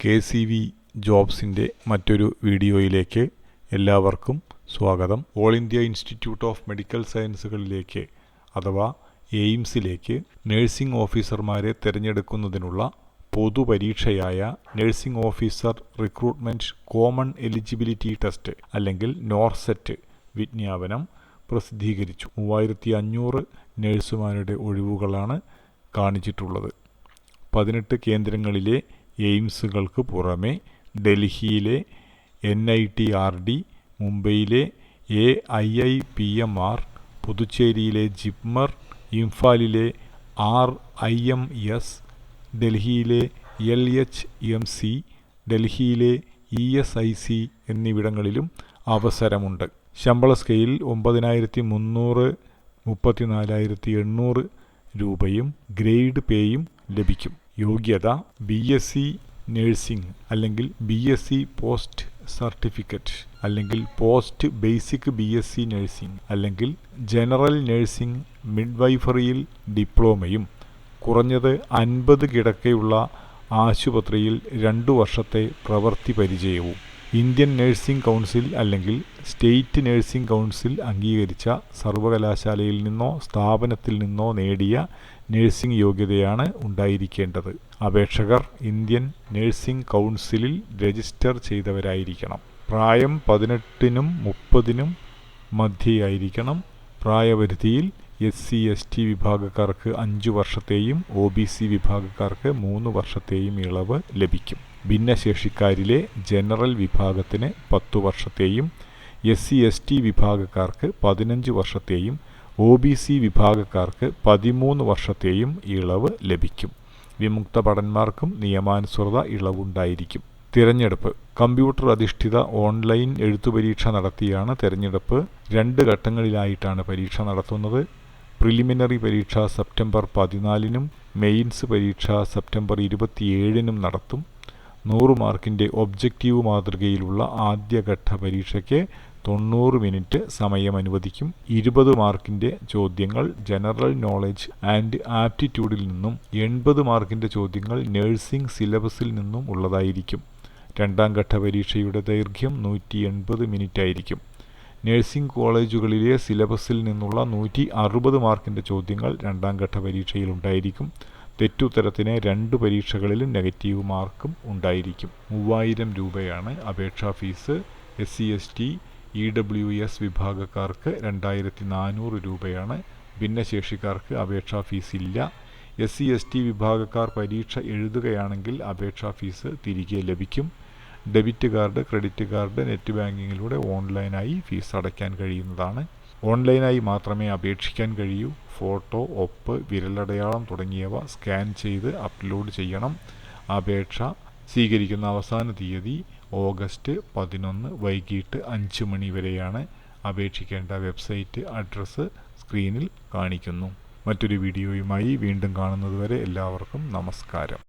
K C V ജോബ്സിന്റെ മറ്റൊരു വീഡിയോയിലേക്ക് എല്ലാവർക്കും സ്വാഗതം. All India institute of medical സയൻസുകളിലേക്ക് അഥവാ എയിംസിലേക്ക് നഴ്സിംഗ് ഓഫീസർമാരെ തിരഞ്ഞെടുക്കുന്നതിനുള്ള പൊതുപരീക്ഷയായ nursing officer recruitment common eligibility test അല്ലെങ്കിൽ നോർസെറ്റ് വിജ്ഞാപനം പ്രസിദ്ധീകരിച്ചു. മൂവായിരത്തി അഞ്ഞൂറ് നഴ്സുമാരുടെ ഒഴിവുകളാണ് കാണിച്ചിട്ടുള്ളത്. പതിനെട്ട് കേന്ദ്രങ്ങളിലെ എയിംസുകൾക്ക് പുറമെ ഡൽഹിയിലെ N I T R D മുംബൈയിലെ A I I P M R പുതുച്ചേരിയിലെ JIPMER ഇംഫാലിലെ ആർ ഐ എം എസ് ഡൽഹിയിലെ എൽ എച്ച് എം സി ഡൽഹിയിലെ ഇ എസ് ഐ സി എന്നിവിടങ്ങളിലും അവസരമുണ്ട്. ശമ്പള സ്കെയിൽ ഒമ്പതിനായിരത്തി മുന്നൂറ് മുപ്പത്തിനാലായിരത്തി എണ്ണൂറ് രൂപയും ഗ്രേഡ് പേയും ലഭിക്കും. യോഗ്യത ബി എസ് സി നഴ്സിംഗ് അല്ലെങ്കിൽ B S C post certificate അല്ലെങ്കിൽ post basic B S C nursing അല്ലെങ്കിൽ ജനറൽ നഴ്സിംഗ് മിഡ്വൈഫറിയിൽ ഡിപ്ലോമയും കുറഞ്ഞത് അൻപത് കിടക്കയുള്ള ആശുപത്രിയിൽ രണ്ടു വർഷത്തെ പ്രവൃത്തി പരിചയവും. ഇന്ത്യൻ നഴ്സിംഗ് കൗൺസിൽ അല്ലെങ്കിൽ സ്റ്റേറ്റ് നഴ്സിംഗ് കൗൺസിൽ അംഗീകരിച്ച സർവകലാശാലയിൽ നിന്നോ സ്ഥാപനത്തിൽ നിന്നോ നേടിയ നഴ്സിംഗ് യോഗ്യതയാണ് ഉണ്ടായിരിക്കേണ്ടത്. അപേക്ഷകർ ഇന്ത്യൻ നഴ്സിംഗ് കൗൺസിലിൽ രജിസ്റ്റർ ചെയ്തവരായിരിക്കണം. പ്രായം പതിനെട്ടിനും മുപ്പതിനും മധ്യയായിരിക്കണം പ്രായപരിധിയിൽ എസ് സി എസ് ടി വിഭാഗക്കാർക്ക് അഞ്ച് വർഷത്തെയും ഒ ബി സി വിഭാഗക്കാർക്ക് മൂന്ന് വർഷത്തെയും ഇളവ് ലഭിക്കും. ഭിന്നശേഷിക്കാരിലെ ജനറൽ വിഭാഗത്തിന് പത്തു വർഷത്തെയും എസ് സി എസ് ടി വിഭാഗക്കാർക്ക് പതിനഞ്ച് വർഷത്തെയും ഒ ബി സി വിഭാഗക്കാർക്ക് പതിമൂന്ന് വർഷത്തെയും ഇളവ് ലഭിക്കും. വിമുക്ത ഭടന്മാർക്കും നിയമാനുസൃത ഇളവുണ്ടായിരിക്കും. തിരഞ്ഞെടുപ്പ്. കമ്പ്യൂട്ടർ അധിഷ്ഠിത ഓൺലൈൻ എഴുത്തുപരീക്ഷ നടത്തിയാണ് തിരഞ്ഞെടുപ്പ്. രണ്ട് ഘട്ടങ്ങളിലായിട്ടാണ് പരീക്ഷ നടത്തുന്നത്. പ്രിലിമിനറി പരീക്ഷ സെപ്റ്റംബർ പതിനാലിനും മെയിൻസ് പരീക്ഷ സെപ്റ്റംബർ ഇരുപത്തിയേഴിനും നടത്തും. നൂറ് മാർക്കിന്റെ ഒബ്ജക്റ്റീവ് മാതൃകയിലുള്ള ആദ്യഘട്ട പരീക്ഷയ്ക്ക് തൊണ്ണൂറ് മിനിറ്റ് സമയം അനുവദിക്കും ഇരുപത് മാർക്കിന്റെ ചോദ്യങ്ങൾ ജനറൽ നോളജ് ആൻഡ് ആപ്റ്റിറ്റ്യൂഡിൽ നിന്നും എൺപത് മാർക്കിന്റെ ചോദ്യങ്ങൾ നഴ്സിംഗ് സിലബസിൽ നിന്നും ഉള്ളതായിരിക്കും. രണ്ടാം ഘട്ട പരീക്ഷയുടെ ദൈർഘ്യം നൂറ്റി എൺപത് മിനിറ്റ് ആയിരിക്കും നഴ്സിംഗ് കോളേജുകളിലെ സിലബസിൽ നിന്നുള്ള നൂറ്റി അറുപത് മാർക്കിന്റെ ചോദ്യങ്ങൾ രണ്ടാം ഘട്ട പരീക്ഷയിൽ ഉണ്ടായിരിക്കും. തെറ്റുത്തരത്തിന് രണ്ട് പരീക്ഷകളിലും നെഗറ്റീവ് മാർക്കും ഉണ്ടായിരിക്കും. മൂവായിരം രൂപയാണ് അപേക്ഷാ fees. S C S T E W S വിഭാഗക്കാർക്ക് രണ്ടായിരത്തി നാനൂറ് രൂപയാണ്. ഭിന്നശേഷിക്കാർക്ക് അപേക്ഷാ ഫീസ് ഇല്ല. എസ് സി എസ് ടി വിഭാഗക്കാർ പരീക്ഷ എഴുതുകയാണെങ്കിൽ അപേക്ഷാ ഫീസ് തിരികെ ലഭിക്കും. Debit card credit card net ബാങ്കിങ്ങിലൂടെ ഓൺലൈനായി ഫീസ് അടയ്ക്കാൻ കഴിയുന്നതാണ്. ഓൺലൈനായി മാത്രമേ അപേക്ഷിക്കാൻ കഴിയൂ. ഫോട്ടോ ഒപ്പ് വിരലടയാളം തുടങ്ങിയവ സ്കാൻ ചെയ്ത് അപ്ലോഡ് ചെയ്യണം. അപേക്ഷ സ്വീകരിക്കുന്ന അവസാന തീയതി ഓഗസ്റ്റ് പതിനൊന്ന് വൈകിട്ട് അഞ്ച് മണി വരെയാണ്. അപേക്ഷിക്കേണ്ട വെബ്സൈറ്റ് അഡ്രസ്സ് സ്ക്രീനിൽ കാണിക്കുന്നു. മറ്റൊരു വീഡിയോയുമായി വീണ്ടും കാണുന്നതുവരെ എല്ലാവർക്കും നമസ്കാരം.